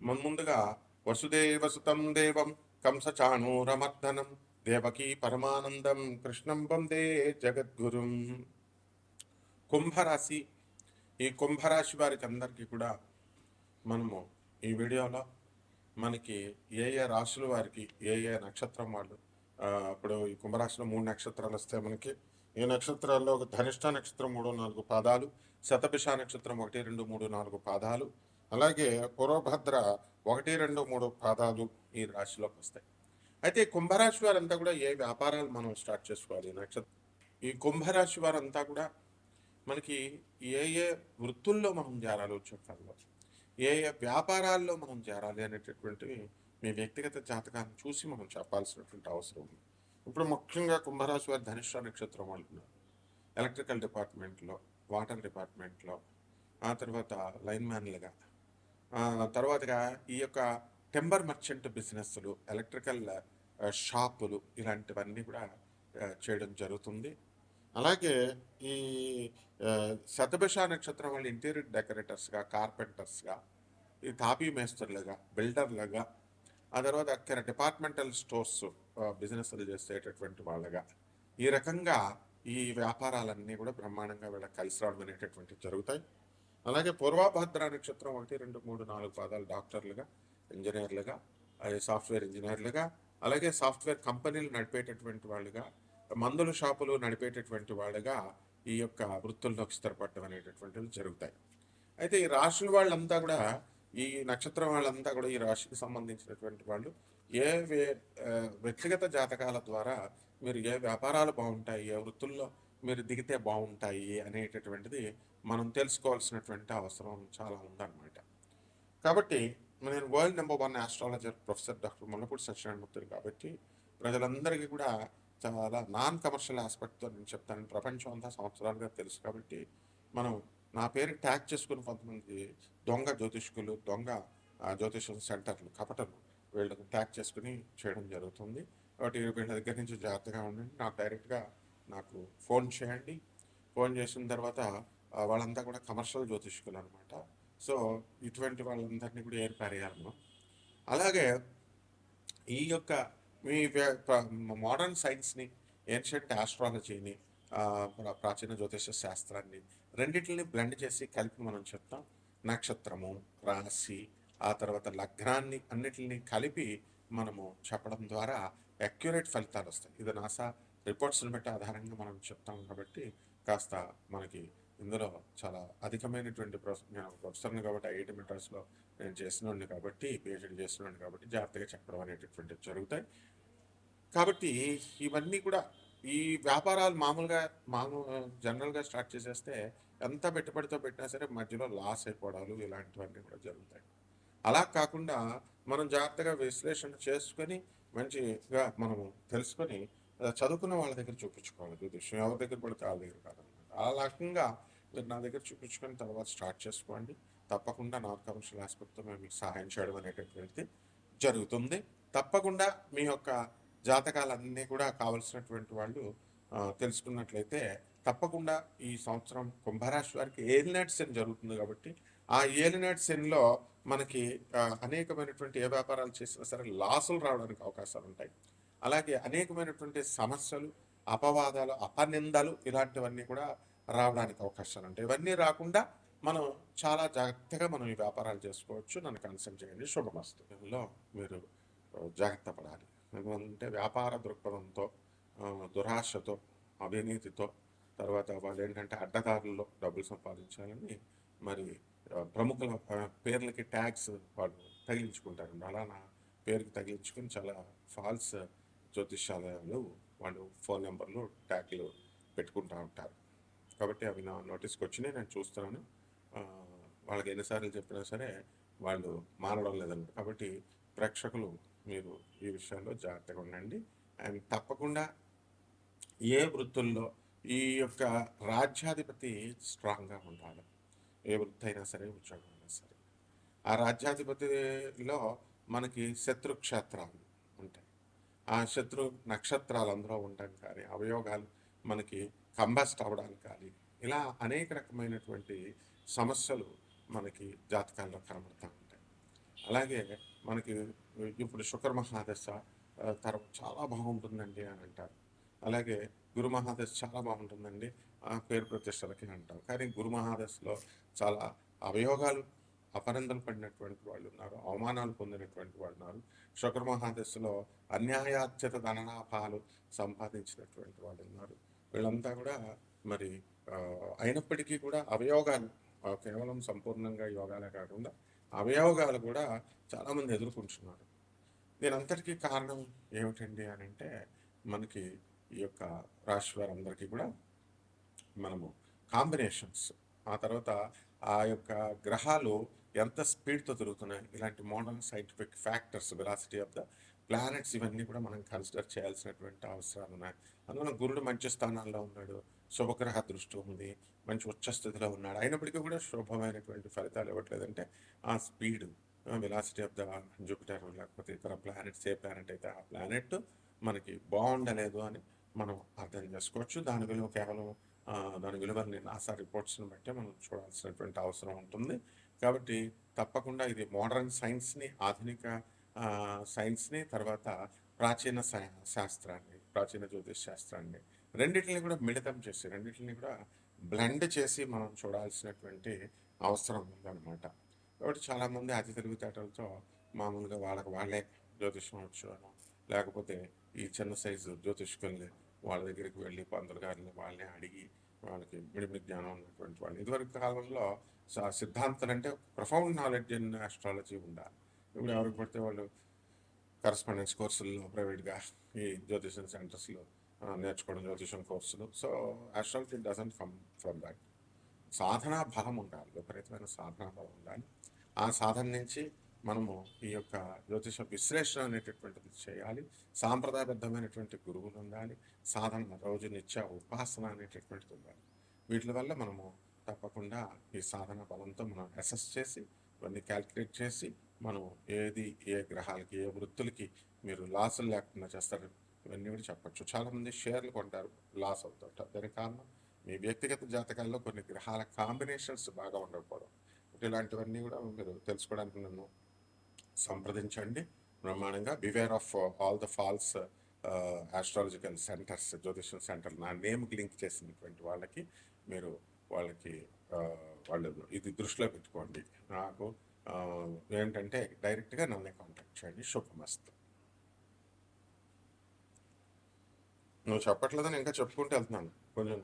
ముందుగా ముందుగా వసుదేవసుతం దేవం కంసచాణూరమర్దనం దేవకీ పరమానందం కృష్ణం వందే జగద్గురుం. కుంభరాశి ఈ కుంభరాశి వారికి అందరికీ కూడా మనము ఈ వీడియోలో మనకి ఏ ఏ రాశుల వారికి ఏ ఏ నక్షత్రం వాళ్ళు ఇప్పుడు ఈ కుంభరాశిలో మూడు నక్షత్రాలు వస్తాయి మనకి ఈ నక్షత్రాల్లో ఒక ధనిష్ట నక్షత్రం మూడు నాలుగు పాదాలు శతభిష నక్షత్రం ఒకటి రెండు మూడు నాలుగు పాదాలు అలాగే పూర్వభద్ర ఒకటి రెండు మూడు పాదాలు ఈ రాశిలోకి వస్తాయి. అయితే కుంభరాశి వారంతా కూడా ఏ వ్యాపారాలు మనం స్టార్ట్ చేసుకోవాలి? నక్షత్రం ఈ కుంభరాశి వారంతా కూడా మనకి ఏ ఏ వృత్తుల్లో మనం చేరాలి వచ్చేటప్పుడు ఏ ఏ వ్యాపారాల్లో మనం చేరాలి అనేటటువంటివి మీ వ్యక్తిగత జాతకాన్ని చూసి మనం చెప్పాల్సినటువంటి అవసరం ఉంది. ఇప్పుడు ముఖ్యంగా కుంభరాశి వారి ధనిష్ట నక్షత్రం వాళ్ళు ఎలక్ట్రికల్ డిపార్ట్మెంట్లో వాటర్ డిపార్ట్మెంట్లో ఆ తర్వాత లైన్ మ్యాన్లుగా తర్వాతగా ఈ యొక్క టెంబర్ మర్చెంట్ బిజినెస్లు ఎలక్ట్రికల్ షాపులు ఇలాంటివన్నీ కూడా చేయడం జరుగుతుంది. అలాగే ఈ ఆ, శతభిష నక్షత్రం వాళ్ళు ఇంటీరియర్ డెకరేటర్స్గా కార్పెంటర్స్గా ఈ తాపీ మేస్తర్లుగా బిల్డర్లుగా ఆ తర్వాత అక్కడ డిపార్ట్మెంటల్ స్టోర్స్ బిజినెస్లు చేసేటటువంటి వాళ్ళగా ఈ రకంగా ఈ వ్యాపారాలన్నీ కూడా బ్రహ్మాండంగా వీళ్ళకి కలిసి రావడం అనేటటువంటివి జరుగుతాయి. అలాగే పూర్వభద్ర నక్షత్రం ఒకటి రెండు మూడు నాలుగు పాదాలు డాక్టర్లుగా ఇంజనీర్లుగా అదే సాఫ్ట్వేర్ ఇంజనీర్లుగా అలాగే సాఫ్ట్వేర్ కంపెనీలు నడిపేటటువంటి వాళ్ళుగా మందుల షాపులు నడిపేటటువంటి వాళ్ళుగా ఈ యొక్క వృత్తుల్లోకి స్థిరపడడం అనేటటువంటివి జరుగుతాయి. అయితే ఈ రాశుల వాళ్ళంతా కూడా ఈ నక్షత్రం వాళ్ళంతా కూడా ఈ రాశికి సంబంధించినటువంటి వాళ్ళు ఏ వ్యక్తిగత జాతకాల ద్వారా మీరు ఏ వ్యాపారాలు బాగుంటాయి ఏ వృత్తుల్లో మీరు దిగితే బాగుంటాయి అనేటటువంటిది మనం తెలుసుకోవాల్సినటువంటి అవసరం చాలా ఉందన్నమాట. కాబట్టి నేను world number one astrologer professor doctor Mullapudi Satyanarayanamurthy కాబట్టి ప్రజలందరికీ కూడా చాలా నాన్ కమర్షియల్ ఆస్పెక్ట్తో నేను చెప్తాను. ప్రపంచం అంతా సంవత్సరాలుగా తెలుసు కాబట్టి మనం నా పేరు ట్యాగ్ చేసుకుని కొంతమంది దొంగ జ్యోతిష్కులు దొంగ జ్యోతిష్యం సెంటర్లు కపటలు వీళ్ళని ట్యాగ్ చేసుకుని చేయడం జరుగుతుంది. కాబట్టి వీళ్ళ దగ్గర నుంచి జాగ్రత్తగా ఉండండి. నాకు డైరెక్ట్గా నాకు ఫోన్ చేయండి. ఫోన్ చేసిన తర్వాత వాళ్ళంతా కూడా కమర్షియల్ జ్యోతిష్కులు అనమాట సో ఇటువంటి వాళ్ళందరినీ కూడా ఏర్పారేయాలను అలాగే ఈ యొక్క మీ మోడర్న్ సైన్స్ని ఏన్షియంట్ ఆస్ట్రాలజీని ప్రాచీన జ్యోతిష శాస్త్రాన్ని రెండింటిని బ్లెండ్ చేసి కలిపి మనం చెప్తాం. నక్షత్రము రాశి ఆ తర్వాత లగ్నాన్ని అన్నిటిని కలిపి మనము చెప్పడం ద్వారా అక్యురేట్ ఫలితాలు వస్తాయి. ఇది నాసా రిపోర్ట్స్ని బట్టి ఆధారంగా మనం చెప్తాం కాబట్టి కాస్త మనకి ఇందులో చాలా అధికమైనటువంటి ప్రొఫె- నేను ప్రొఫెసర్ని కాబట్టి ఐఐటి మెడ్రాస్లో నేను చేసినోడిని కాబట్టి పిహెచ్డి చేసినోడిని కాబట్టి జాగ్రత్తగా చెప్పడం అనేటటువంటివి జరుగుతాయి. కాబట్టి ఇవన్నీ కూడా ఈ వ్యాపారాలు మామూలుగా మామూలు జనరల్గా స్టార్ట్ చేసేస్తే ఎంత పెట్టుబడితో పెట్టినా సరే మధ్యలో లాస్ అయిపోవడాలు ఇలాంటివన్నీ కూడా జరుగుతాయి. అలా కాకుండా మనం జాగ్రత్తగా విశ్లేషణ చేసుకొని మంచిగా మనము తెలుసుకొని చదువుకున్న వాళ్ళ దగ్గర చూపించుకోవాలి జ్యోతిష్యం ఎవరి దగ్గర పడితే వాళ్ళ దగ్గర కాదనమాట. ఆ రకంగా మీరు నా దగ్గర చూపించుకొని తర్వాత స్టార్ట్ చేసుకోండి. తప్పకుండా నాన్ కమర్షియల్ ఆస్పెక్ట్తో మేము మీకు సహాయం చేయడం అనేటటువంటిది జరుగుతుంది. తప్పకుండా మీ యొక్క జాతకాలన్నీ కూడా కావలసినటువంటి వాళ్ళు తెలుసుకున్నట్లయితే తప్పకుండా ఈ సంవత్సరం కుంభరాశి వారికి ఏలినాటి సెన్ జరుగుతుంది కాబట్టి ఆ ఏలినాటి సెన్లో మనకి అనేకమైనటువంటి ఏ వ్యాపారాలు చేసినా సరే లాసులు రావడానికి అవకాశాలు ఉంటాయి. అలాగే అనేకమైనటువంటి సమస్యలు అపవాదాలు అపనిందలు ఇలాంటివన్నీ కూడా రావడానికి అవకాశాలు ఉంటాయి. ఇవన్నీ రాకుండా మనం చాలా జాగ్రత్తగా మనం ఈ వ్యాపారాలు చేసుకోవచ్చు. నన్ను కన్సల్ట్ చేయండి. శుభమస్తు. మీరు జాగ్రత్త పడాలి. ఎందుకంటే వ్యాపార దృక్పథంతో దురాశతో అవినీతితో తర్వాత వాళ్ళు ఏంటంటే అడ్డదారుల్లో డబ్బులు సంపాదించాలని మరి ప్రముఖుల పేర్లకి ట్యాక్స్ వాళ్ళు తగిలించుకుంటారు. అలా నా పేరుకి తగిలించుకుని చాలా ఫాల్స్ జ్యోతిషాలయంలో వాళ్ళు ఫోన్ నెంబర్లు ట్యాగ్లు పెట్టుకుంటూ ఉంటారు. కాబట్టి అవి నా నోటీస్కి వచ్చినాయి నేను చూస్తున్నాను. వాళ్ళకి ఎన్నిసార్లు చెప్పినా సరే వాళ్ళు మారడం లేదన్నమాట కాబట్టి ప్రేక్షకులు మీరు ఈ విషయంలో జాగ్రత్తగా ఉండండి. అండ్ తప్పకుండా ఏ వృత్తుల్లో ఈ యొక్క రాజ్యాధిపతి స్ట్రాంగ్గా ఉండాలి. ఏ వృత్తి అయినా సరే ఉద్యోగం అయినా సరే. ఆ రాజ్యాధిపతిలో మనకి శత్రు క్షేత్రాలు ఆ శత్రు నక్షత్రాలు అందులో ఉండడం కానీ అవయోగాలు మనకి కంబస్ట్ అవ్వడానికి కానీ ఇలా అనేక రకమైనటువంటి సమస్యలు మనకి జాతకాల్లో కనబడుతూ ఉంటాయి. అలాగే మనకి ఇప్పుడు శుక్ర మహాదశ తరం చాలా బాగుంటుందండి అని అంటారు. అలాగే గురు మహాదశ చాలా బాగుంటుందండి ఆ పేరు ప్రతిష్టలకి అంటాం కానీ గురు మహాదశలో చాలా అవయోగాలు అపరందలు పడినటువంటి వాళ్ళు ఉన్నారు అవమానాలు పొందినటువంటి వాళ్ళు ఉన్నారు శుక్ర మహాదశలో అన్యాయార్జిత ధననాభాలు సంపాదించినటువంటి వాళ్ళు ఉన్నారు వీళ్ళంతా కూడా మరి అయినప్పటికీ కూడా అవయోగాలు కేవలం సంపూర్ణంగా యోగాలే కాకుండా అవయోగాలు కూడా చాలామంది ఎదుర్కొంటున్నారు. దీనంతటికీ కారణం ఏమిటండి అని అంటే మనకి ఈ యొక్క రాశి వారందరికీ కూడా మనము కాంబినేషన్స్ ఆ తర్వాత ఆ యొక్క గ్రహాలు ఎంత స్పీడ్తో తిరుగుతున్నాయి? ఇలాంటి modern scientific factors velocity of the planets ఇవన్నీ కూడా మనం కన్సిడర్ చేయాల్సినటువంటి అవసరాలు ఉన్నాయి. అందువల్ల గురుడు మంచి స్థానాల్లో ఉన్నాడు శుభగ్రహ దృష్టి ఉంది మంచి ఉచ్చ స్థితిలో ఉన్నాడు. అయినప్పటికీ కూడా శుభమైనటువంటి ఫలితాలు ఇవ్వట్లేదంటే ఆ speed velocity of the Jupiter లేకపోతే ఇతర ప్లానెట్స్ ఏ ప్లానెట్ అయితే ఆ ప్లానెట్ మనకి బాగుండలేదు అని మనం అర్థం చేసుకోవచ్చు. దాని విలువ కేవలం దాని విలువని నాసా రిపోర్ట్స్ని బట్టి మనం చూడాల్సినటువంటి అవసరం ఉంటుంది. కాబట్టి తప్పకుండా ఇది మోడర్న్ సైన్స్ని ఆధునిక సైన్స్ని తర్వాత ప్రాచీన శాస్త్రాన్ని ప్రాచీన జ్యోతిష్ శాస్త్రాన్ని రెండింటిని కూడా మిళితం చేసి రెండింటిని కూడా బ్లెండ్ చేసి మనం చూడాల్సినటువంటి అవసరం ఉందన్నమాట. కాబట్టి చాలామంది అతి తెలివితేటలతో మామూలుగా వాళ్ళకి వాళ్ళే జ్యోతిషం వచ్చాను లేకపోతే ఈ చిన్న సైజు జ్యోతిష్కుల్ని వాళ్ళ దగ్గరికి వెళ్ళి పంతులు గారిని వాళ్ళని అడిగి వాళ్ళకి మిడిమిడి జ్ఞానం ఉన్నటువంటి వాళ్ళు. ఇదివరకు కాలంలో స- సిద్ధాంతాలు అంటే ప్రొఫౌండ్ నాలెడ్జ్ ఇన్ ఆస్ట్రాలజీ ఉండాలి. ఇప్పుడు ఎవరికి పడితే వాళ్ళు కరస్పాండెన్స్ కోర్సుల్లో ప్రైవేట్గా ఈ జ్యోతిషం సెంటర్స్లో నేర్చుకోవడం జ్యోతిషం కోర్సులు. So astrology doesn't come from that సాధనా బలం ఉండాలి. విపరీతమైన సాధనా బలం ఉండాలి. ఆ సాధన నుంచి మనము ఈ యొక్క జ్యోతిష విశ్లేషణ అనేటటువంటిది చేయాలి. సాంప్రదాయబద్ధమైనటువంటి గురువులు ఉండాలి. సాధన రోజు నిత్య ఉపాసన అనేటటువంటిది ఉండాలి. వీటి వల్ల మనము తప్పకుండా ఈ సాధన బలంతో మనం అసెస్ చేసి ఇవన్నీ క్యాల్కులేట్ చేసి మనం ఏది ఏ గ్రహాలకి ఏ వృత్తులకి మీరు లాసులు లేకుండా చేస్తారు ఇవన్నీ కూడా చెప్పచ్చు. చాలామంది షేర్లు కొంటారు లాస్ అవుతుంటారు దానికి కారణం మీ వ్యక్తిగత జాతకాల్లో కొన్ని గ్రహాల కాంబినేషన్స్ బాగా ఉండకపోవడం. ఇలాంటివన్నీ కూడా మీరు తెలుసుకోవడానికి నన్ను సంప్రదించండి. బ్రహ్మాండంగా beware of all the false astrological centres జ్యోతిషం సెంటర్ నా నేమ్కి లింక్ చేసినటువంటి వాళ్ళకి మీరు వాళ్ళకి uh, వాళ్ళు ఇది దృష్టిలో పెట్టుకోండి. నాకు uh, ఏంటంటే డైరెక్ట్గా నన్నే కాంటాక్ట్ చేయండి. శుభమస్తు. నువ్వు చెప్పట్లేదని ఇంకా చెప్పుకుంటూ వెళ్తున్నాను. కొంచెం